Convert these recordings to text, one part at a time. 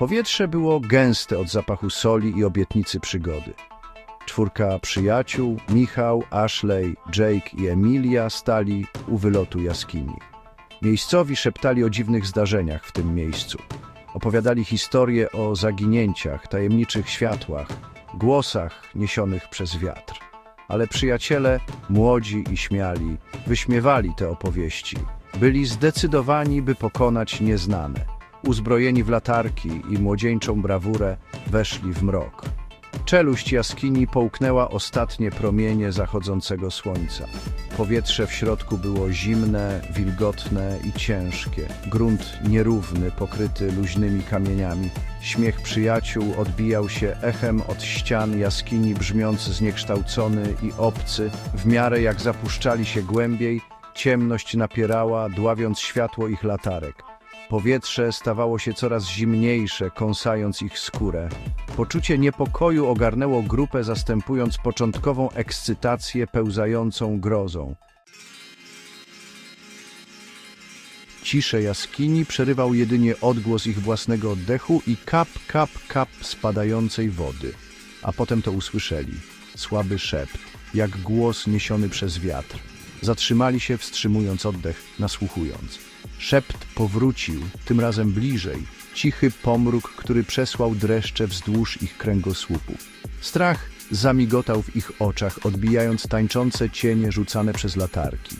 Powietrze było gęste od zapachu soli i obietnicy przygody. Czwórka przyjaciół, Michał, Ashley, Jake i Emilia stali u wylotu jaskini. Miejscowi szeptali o dziwnych zdarzeniach w tym miejscu. Opowiadali historie o zaginięciach, tajemniczych światłach, głosach niesionych przez wiatr. Ale przyjaciele, młodzi i śmiali, wyśmiewali te opowieści. Byli zdecydowani, by pokonać nieznane. Uzbrojeni w latarki i młodzieńczą brawurę, weszli w mrok. Czeluść jaskini połknęła ostatnie promienie zachodzącego słońca. Powietrze w środku było zimne, wilgotne i ciężkie. Grunt nierówny, pokryty luźnymi kamieniami. Śmiech przyjaciół odbijał się echem od ścian jaskini, brzmiąc zniekształcony i obcy. W miarę jak zapuszczali się głębiej, ciemność napierała, dławiąc światło ich latarek. Powietrze stawało się coraz zimniejsze, kąsając ich skórę. Poczucie niepokoju ogarnęło grupę, zastępując początkową ekscytację pełzającą grozą. Ciszę jaskini przerywał jedynie odgłos ich własnego oddechu i kap, kap, kap spadającej wody. A potem to usłyszeli. Słaby szept, jak głos niesiony przez wiatr. Zatrzymali się, wstrzymując oddech, nasłuchując. Szept powrócił, tym razem bliżej. Cichy pomruk, który przesłał dreszcze wzdłuż ich kręgosłupu. Strach zamigotał w ich oczach, odbijając tańczące cienie rzucane przez latarki.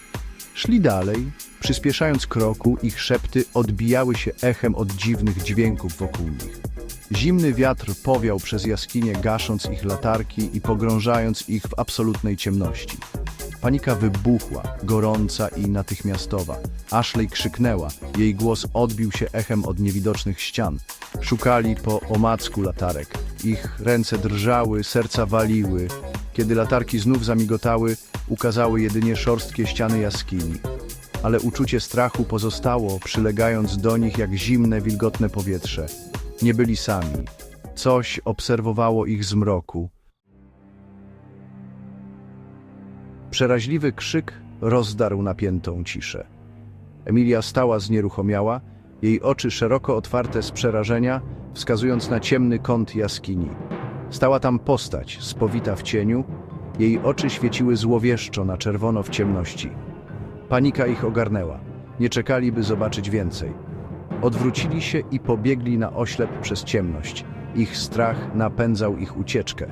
Szli dalej, przyspieszając kroku, ich szepty odbijały się echem od dziwnych dźwięków wokół nich. Zimny wiatr powiał przez jaskinie, gasząc ich latarki i pogrążając ich w absolutnej ciemności. Panika wybuchła, gorąca i natychmiastowa. Ashley krzyknęła, jej głos odbił się echem od niewidocznych ścian. Szukali po omacku latarek. Ich ręce drżały, serca waliły. Kiedy latarki znów zamigotały, ukazały jedynie szorstkie ściany jaskini. Ale uczucie strachu pozostało, przylegając do nich jak zimne, wilgotne powietrze. Nie byli sami. Coś obserwowało ich z mroku. Przeraźliwy krzyk rozdarł napiętą ciszę. Emilia stała znieruchomiała, jej oczy szeroko otwarte z przerażenia, wskazując na ciemny kąt jaskini. Stała tam postać, spowita w cieniu, jej oczy świeciły złowieszczo na czerwono w ciemności. Panika ich ogarnęła. Nie czekali, by zobaczyć więcej. Odwrócili się i pobiegli na oślep przez ciemność. Ich strach napędzał ich ucieczkę.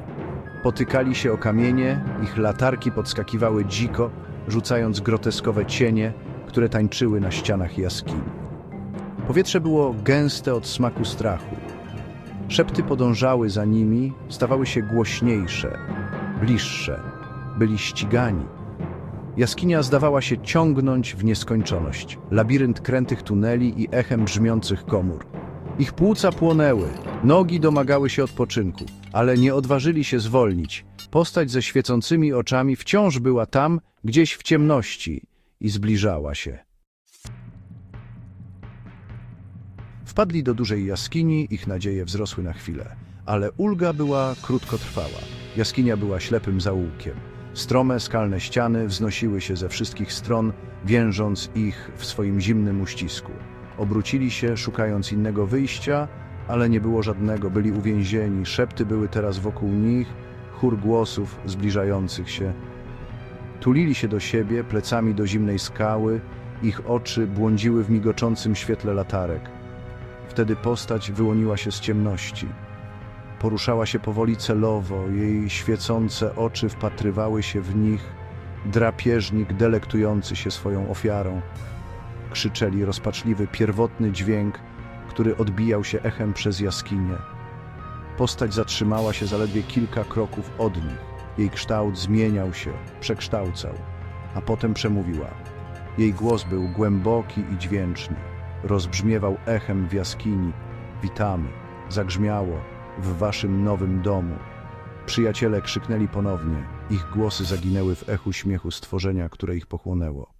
Potykali się o kamienie, ich latarki podskakiwały dziko, rzucając groteskowe cienie, które tańczyły na ścianach jaskini. Powietrze było gęste od smaku strachu. Szepty podążały za nimi, stawały się głośniejsze, bliższe. Byli ścigani. Jaskinia zdawała się ciągnąć w nieskończoność. Labirynt krętych tuneli i echem brzmiących komór. Ich płuca płonęły, nogi domagały się odpoczynku, ale nie odważyli się zwolnić. Postać ze świecącymi oczami wciąż była tam, gdzieś w ciemności i zbliżała się. Wpadli do dużej jaskini, ich nadzieje wzrosły na chwilę, ale ulga była krótkotrwała. Jaskinia była ślepym zaułkiem. Strome, skalne ściany wznosiły się ze wszystkich stron, więżąc ich w swoim zimnym uścisku. Obrócili się, szukając innego wyjścia, ale nie było żadnego, byli uwięzieni, szepty były teraz wokół nich, chór głosów zbliżających się. Tulili się do siebie, plecami do zimnej skały, ich oczy błądziły w migoczącym świetle latarek. Wtedy postać wyłoniła się z ciemności. Poruszała się powoli celowo, jej świecące oczy wpatrywały się w nich, drapieżnik delektujący się swoją ofiarą. Krzyczeli rozpaczliwy, pierwotny dźwięk, który odbijał się echem przez jaskinię. Postać zatrzymała się zaledwie kilka kroków od nich. Jej kształt zmieniał się, przekształcał, a potem przemówiła. Jej głos był głęboki i dźwięczny. Rozbrzmiewał echem w jaskini. Witamy. Zagrzmiało w waszym nowym domu. Przyjaciele krzyknęli ponownie. Ich głosy zaginęły w echu śmiechu stworzenia, które ich pochłonęło.